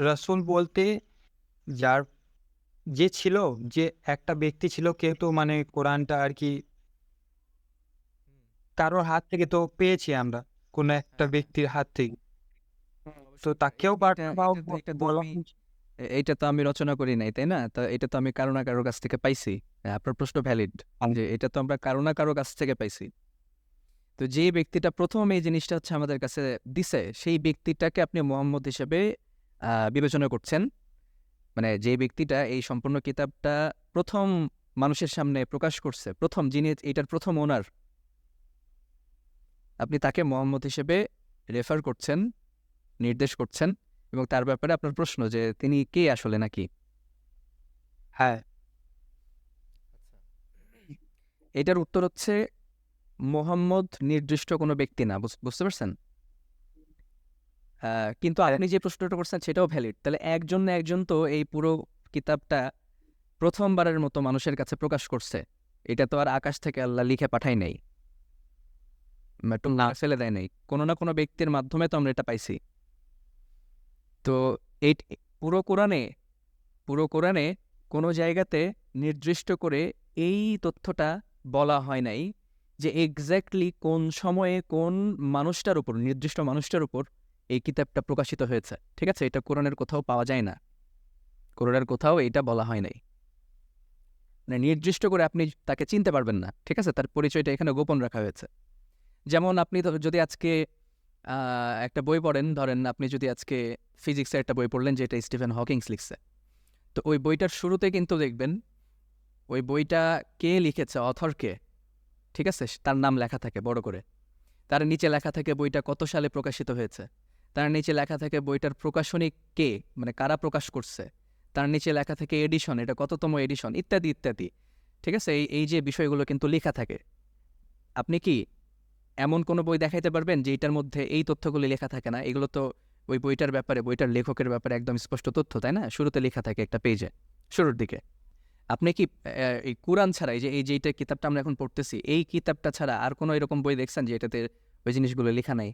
রাসূল বলতে যার যে ছিল যে একটা ব্যক্তি ছিল কেউ তো মানে কোরআনটা আর কি কারোর হাত থেকে তো পেয়েছি আমরা কোনো একটা হ্যাঁ। ব্যক্তির হাত থেকে। তো তাকেও এটা- তো- আমি- রচনা করি নাই তাই না? তো এটা তো আমি কারও না কারোর কাছ থেকে পাইছি। হ্যাঁ, আপনার প্রশ্ন ভ্যালিড যে এটা তো আমরা কারও না কারও কাছ থেকে পাইছি। তো যে ব্যক্তিটা প্রথম এই জিনিসটা হচ্ছে আমাদের কাছে দিছে সেই ব্যক্তিটাকে আপনি মোহাম্মদ হিসেবে বিবেচনা করছেন। মানে যে ব্যক্তিটা এই সম্পূর্ণ কিতাবটা প্রথম মানুষের সামনে প্রকাশ করছে প্রথম যিনি এটার প্রথম ওনার আপনি তাকে মোহাম্মদ হিসেবে রেফার করছেন নির্দেশ করছেন এবং তার ব্যাপারে আপনার প্রশ্ন যে তিনি কে আসলে নাকি? হ্যাঁ। এটার উত্তর হচ্ছে মোহাম্মদ নির্দিষ্ট কোনো ব্যক্তি না বুঝতে পারছেন? কিন্তু আপনি যে প্রশ্নটা করছেন সেটাও ভ্যালিড তাহলে একজন না একজন তো এই পুরো কিতাবটা প্রথমবারের মতো মানুষের কাছে প্রকাশ করছে। এটা তো আর আকাশ থেকে আল্লাহ লিখে পাঠাই নাই। না ফেলে দেয় নাই। কোনো না কোনো ব্যক্তির মাধ্যমে তো আমরা এটা পাইছি। তো এই পুরো কোরআনে পুরো কোরআনে কোনো জায়গাতে নির্দিষ্ট করে এই তথ্যটা বলা হয় নাই যে এক্স্যাক্টলি কোন সময়ে কোন মানুষটার উপর, নির্দিষ্ট মানুষটার উপর এই কিতাবটা প্রকাশিত হয়েছে। ঠিক আছে? এটা কোরআনের কোথাও পাওয়া যায় না। কোরআনের কোথাও এটা বলা হয় নাই। মানে নির্দিষ্ট করে আপনি তাকে চিনতে পারবেন না। ঠিক আছে? তার পরিচয়টা এখানে গোপন রাখা হয়েছে। যেমন আপনি যদি আজকে একটা বই পড়েন, ধরেন আপনি যদি আজকে ফিজিক্সের একটা বই পড়লেন, যেটা স্টিফেন হকিংস লিখছে। তো ওই বইটার শুরুতে কিন্তু দেখবেন, ওই বইটা কে লিখেছে অথরকে ঠিক আছে? তার নাম লেখা থাকে, বড় করে। তার নিচে লেখা থাকে বইটা কত সালে প্রকাশিত হয়েছে? তার নিচে লেখা থাকে বইটার প্রকাশনী কে? মানে কারা প্রকাশ করছে? তার নিচে লেখা থাকে এডিশন এটা কততম এডিশন ইত্যাদি ইত্যাদি। ঠিক আছে? এই এই যে বিষয়গুলো কিন্তু লেখা থাকে। আপনি কি এমন কোনো বই দেখাইতে পারবেন যে এটার মধ্যে এই তথ্যগুলি লেখা থাকে না? এগুলো তো ওই বইটার ব্যাপারে, বইটার লেখকের ব্যাপারে একদম স্পষ্ট তথ্য, তাই না? শুরুতে লেখা থাকে একটা পেজে শুরুর দিকে। আপনি কি এই কোরআন ছাড়া এই, যে এই যেইটা কিতাবটা আমরা এখন পড়তেছি, এই কিতাবটা ছাড়া আর কোনো এরকম বই দেখছেন যে এটাতে ওই জিনিসগুলো লেখা নাই?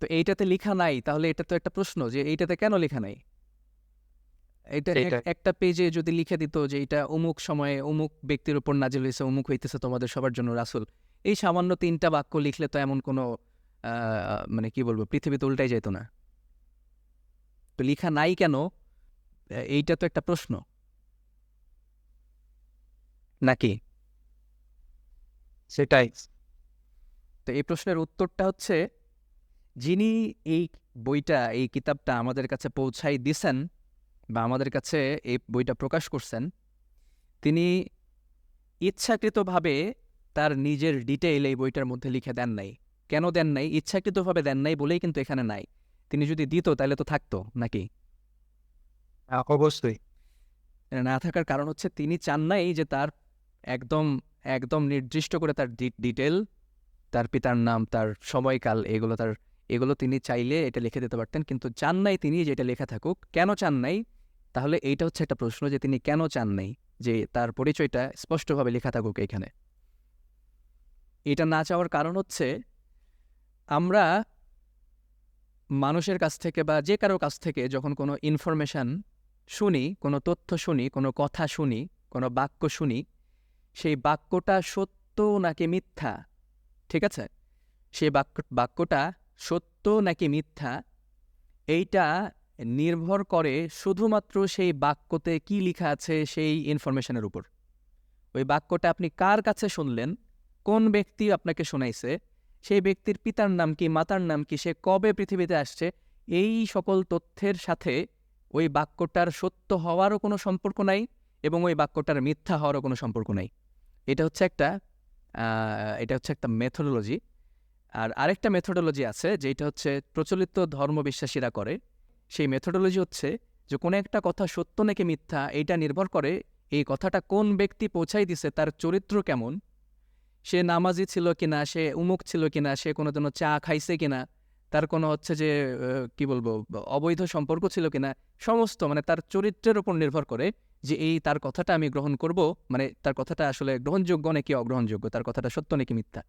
তো এইটাতে লেখা নাই তাহলে এটা তো একটা প্রশ্ন যে এইটাতে কেন লেখা নাই? এটা একটা পেজে যদি লিখে দিত যে এটা অমুক সময়ে অমুক ব্যক্তির উপর নাজিল হয়েছে অমুক হইতেছে তোমাদের সবার জন্য রাসুল এই সামান্য তিনটা বাক্য লিখলে তো এমন কোনো মানে কি বলব পৃথিবীতে উল্টাই যেত না। তো লেখা নাই কেন? এইটা তো একটা প্রশ্ন। নাকি? সেটাই। তো এই প্রশ্নের উত্তরটা হচ্ছে যিনি এই বইটা এই কিতাবটা আমাদের কাছে পৌঁছাই দিছেন বা আমাদের কাছে এই বইটা প্রকাশ করছেন তিনি ইচ্ছাকৃতভাবে তার নিজের ডিটেইল এই বইটার মধ্যে লিখে দেন নাই। কেন দেন নাই? ইচ্ছাকৃতভাবে দেন নাই বলেই কিন্তু এখানে নাই। তিনি যদি দিত তাহলে তো থাকতো নাকি? হ্যাঁ, অবশ্যই। না থাকার কারণ হচ্ছে তিনি চান নাই যে তার একদম একদম নির্দিষ্ট করে তার ডিটেল তার পিতার নাম তার সময়কাল এগুলো তার এগুলো তিনি চাইলে এটা লিখে দিতে পারতেন। কিন্তু চান নাই তিনি যে এটা লেখা থাকুক, কেন চান নাই তাহলে এইটা হচ্ছে একটা প্রশ্ন যে তিনি কেন চান নাই যে তার পরিচয়টা স্পষ্টভাবে লেখা থাকুক এখানে। এটা না চাওয়ার কারণ হচ্ছে, আমরা মানুষের কাছ থেকে বা যে কারও কাছ থেকে যখন কোনো ইনফরমেশান শুনি, কোনো তথ্য শুনি, কোনো কথা শুনি, কোনো বাক্য শুনি, সেই বাক্যটা সত্য নাকি মিথ্যা? ঠিক আছে? সেই বাক্য, বাক্যটা সত্য নাকি মিথ্যা? এইটা নির্ভর করে শুধুমাত্র সেই বাক্যতে কি লেখা আছে সেই ইনফরমেশনের উপর। ওই বাক্যটা আপনি কার কাছে শুনলেন? কোন ব্যক্তি আপনাকে শোনাইছে? সেই ব্যক্তির পিতার নাম কি, মাতার নাম কি, সে কবে পৃথিবীতে আসছে? এই সকল তথ্যের সাথে ওই বাক্যটার সত্য হওয়ারও কোনো সম্পর্ক নাই এবং ওই বাক্যটার মিথ্যা হওয়ারও কোনো সম্পর্ক নাই। এটা হচ্ছে একটা এটা হচ্ছে একটা মেথোডোলজি আর আরেকটা মেথোডোলজি আছে যেটা হচ্ছে প্রচলিত ধর্মবিশ্বাসীরা করে। সেই মেথোডোলজি হচ্ছে যে কোনো একটা কথা সত্য নাকি মিথ্যা, এইটা নির্ভর করে এই কথাটা কোন ব্যক্তি পৌঁছাই দিছে, তার চরিত্র কেমন, সে নামাজি ছিল কিনা, সে উমুক ছিল কিনা, সে কোনো দিনও চা খাইছে কিনা, তার কোনো হচ্ছে যে কি বলব, অবৈধ সম্পর্ক ছিল কিনা, সমস্ত মানে তার চরিত্রের উপর নির্ভর করে যে এই তার কথাটা আমি গ্রহণ করব মানে তার কথাটা আসলে গ্রহণযোগ্য নাকি অগ্রহণযোগ্য, তার কথাটা সত্য নাকি মিথ্যা।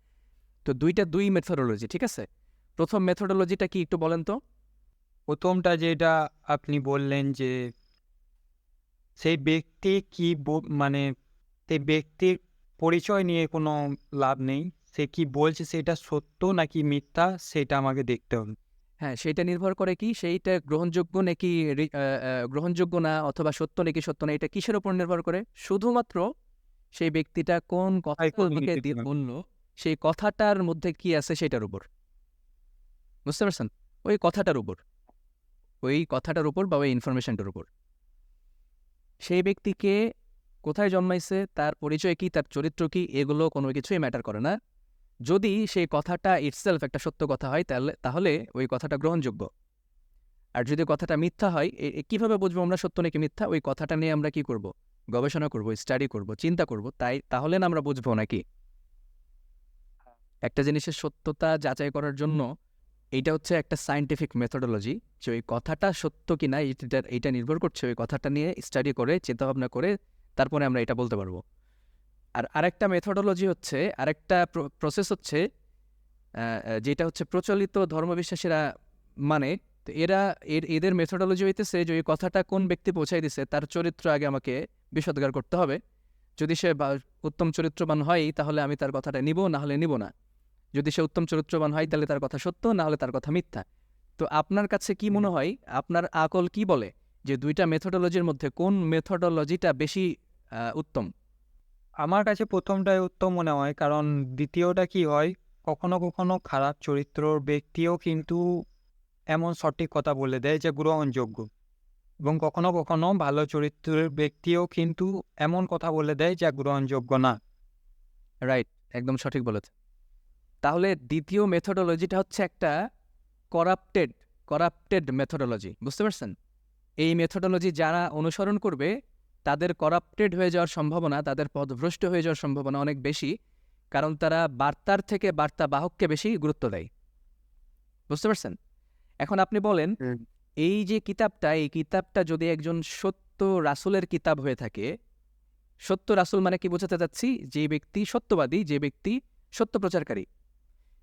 তো দুইটা দুই মেথোডোলজি ঠিক আছে? প্রথম মেথোডোলজিটা কি একটু বলেন তো? প্রথমটা যেটা আপনি বললেন যে সেই ব্যক্তি কি মানে সেই ব্যক্তির পরিচয় নিয়ে কোনো লাভ নেই। সে কি বলছে সেটা সত্য নাকি মিথ্যা সেটা আমাকে দেখতে হবে। হ্যাঁ সেটা নির্ভর করে কি? সেইটা গ্রহণযোগ্য নাকি গ্রহণযোগ্য না অথবা সত্য নাকি সত্য না এটা কিসের উপর নির্ভর করে? শুধুমাত্র সেই ব্যক্তিটা কোন কথা? বলল সেই কথাটার মধ্যে কি আছে সেটার উপর? বুঝতে পারছেন? ওই কথাটার উপর। ওই কথাটার উপর বা ওই ইনফরমেশনটার উপর। সেই ব্যক্তিকে কোথায় জন্মাইছে, তার পরিচয় কি, তার চরিত্র কি, এগুলো কোনো কিছুই ম্যাটার করে না। যদি সেই কথাটা ইটসেলফ একটা সত্য কথা হয়, তাহলে তাহলে ওই কথাটা গ্রহণযোগ্য। আর যদি কথাটা মিথ্যা হয় কীভাবে বুঝব আমরা সত্য নাকি মিথ্যা? ওই কথাটা নিয়ে আমরা কি করব? গবেষণা করব স্টাডি করব, চিন্তা করব, তাই, তাহলে না আমরা বুঝব নাকি? একটা জিনিসের সত্যতা যাচাই করার জন্য এইটা হচ্ছে একটা সায়েন্টিফিক মেথোডোলজি যে ওই কথাটা সত্য কি না এটা এইটা নির্ভর করছে ওই কথাটা নিয়ে স্টাডি করে চিন্তাভাবনা করে তারপরে আমরা এটা বলতে পারব। আর আরেকটা মেথোডোলজি হচ্ছে আরেকটা প্রসেস হচ্ছে যেটা হচ্ছে প্রচলিত ধর্মবিশ্বাসীরা মানে তো এরা এর এদের মেথোডোলজি হইতেছে যে ওই কথাটা কোন ব্যক্তি পৌঁছাই দিছে তার চরিত্র আগে আমাকে বিশদগার করতে হবে। যদি সে বা- উত্তম চরিত্রবান হয় তাহলে আমি তার কথাটা নিব না হলে নিব না। যদি সে উত্তম চরিত্রবান হয় তাহলে তার কথা সত্য না হলে তার কথা মিথ্যা। তো আপনার কাছে কি মনে হয় আপনার আকল কি বলে যে দুইটা মেথোডোলজির মধ্যে কোন মেথোডোলজিটা বেশি উত্তম? আমার কাছে প্রথমটাই উত্তম মনে হয় কারণ দ্বিতীয়টা কি হয় কখনো কখনো খারাপ চরিত্রর ব্যক্তিও কিন্তু এমন সঠিক কথা বলে দেয় যে গ্রহণযোগ্য। এবং কখনো কখনো ভালো চরিত্রের ব্যক্তিও কিন্তু এমন কথা বলে দেয় যা গ্রহণযোগ্য না। রাইট একদম সঠিক বলেছে তাহলে দ্বিতীয় মেথোডোলজিটা হচ্ছে একটা করাপ্টেড করাপ্টেড মেথোডোলজি বুঝতে পারছেন? এই মেথোডোলজি যারা অনুসরণ করবে তাদের করাপ্টেড হয়ে যাওয়ার সম্ভাবনা তাদের পদভ্রষ্ট হয়ে যাওয়ার সম্ভাবনা অনেক বেশি কারণ তারা বার্তার থেকে বার্তা বাহককে বেশি গুরুত্ব দেয়। বুঝতে পারছেন? এখন আপনি বলেন এই যে কিতাবটা এই কিতাবটা যদি একজন সত্য রাসুলের কিতাব হয়ে থাকে সত্য রাসুল মানে কি বোঝাতে চাচ্ছি? যে ব্যক্তি সত্যবাদী যে ব্যক্তি সত্য প্রচারকারী।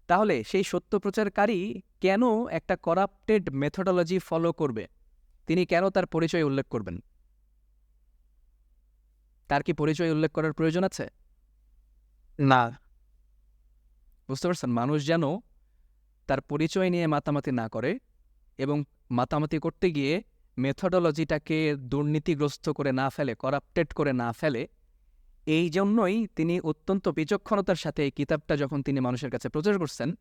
তাহলে সেই সত্য প্রচারকারী কেন একটা করাপ্টেড মেথোডোলজি ফলো করবে? তিনি কেন তার পরিচয় উল্লেখ করবেন? তার কি পরিচয় উল্লেখ করার প্রয়োজন আছে? না। বুঝতে পারছেন? মানুষ যেন তার পরিচয় নিয়ে মাতামাতি না করে এবং মাতামাতি করতে গিয়ে মেথোডোলজিটাকে দুর্নীতিগ্রস্ত করে না ফেলে করাপ্টেড করে না ফেলে এই জন্যই তিনি অত্যন্ত বিচক্ষণতার সাথে এই কিতাবটা যখন তিনি মানুষের কাছে প্রচার করছেন,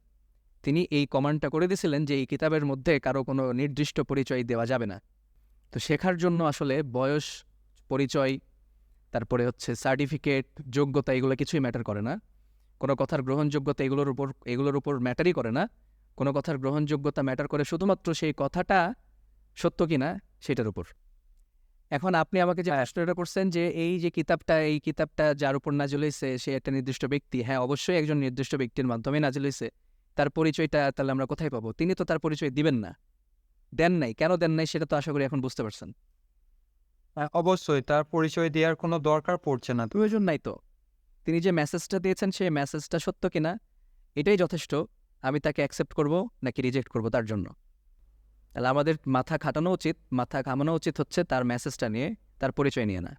তিনি এই কমান্ডটা করে দিয়েছিলেন যে এই কিতাবের মধ্যে কারও কোনো নির্দিষ্ট পরিচয় দেওয়া যাবে না। তো শেখার জন্য আসলে বয়স, পরিচয়, তারপরে হচ্ছে সার্টিফিকেট যোগ্যতা এগুলো কিছুই ম্যাটার করে না। কোনো কথার গ্রহণযোগ্যতা এগুলোর উপর এগুলোর উপর ম্যাটারই করে না। কোনো কথার গ্রহণযোগ্যতা ম্যাটার করে শুধুমাত্র সেই কথাটা সত্য কিনা সেটার উপর। এখন আপনি আমাকে যে প্রশ্নটা করছেন যে এই যে কিতাবটা এই কিতাবটা যার উপর নাজিল হয়েছে সে একটা নির্দিষ্ট ব্যক্তি। হ্যাঁ অবশ্যই একজন নির্দিষ্ট ব্যক্তির মাধ্যমে নাজিল হয়েছে তার পরিচয়টা তাহলে আমরা কোথায় পাবো? তিনি তো তার পরিচয় দিবেন না। দেন নাই। কেন দেন নাই সেটা তো আশা করি এখন বুঝতে পারছেন। হ্যাঁ, অবশ্যই তার পরিচয় দেওয়ার কোনো দরকার পড়ছে না। প্রয়োজন নাই তো। তিনি যে মেসেজটা দিয়েছেন সেই মেসেজটা সত্য কিনা? এটাই যথেষ্ট। আমি তাকে অ্যাকসেপ্ট করব নাকি রিজেক্ট করব তার জন্য? তাহলে আমাদের মাথা খাটানো উচিত, মাথা ঘামানো উচিত হচ্ছে তার মেসেজটা নিয়ে, তার পরিচয় নিয়ে না।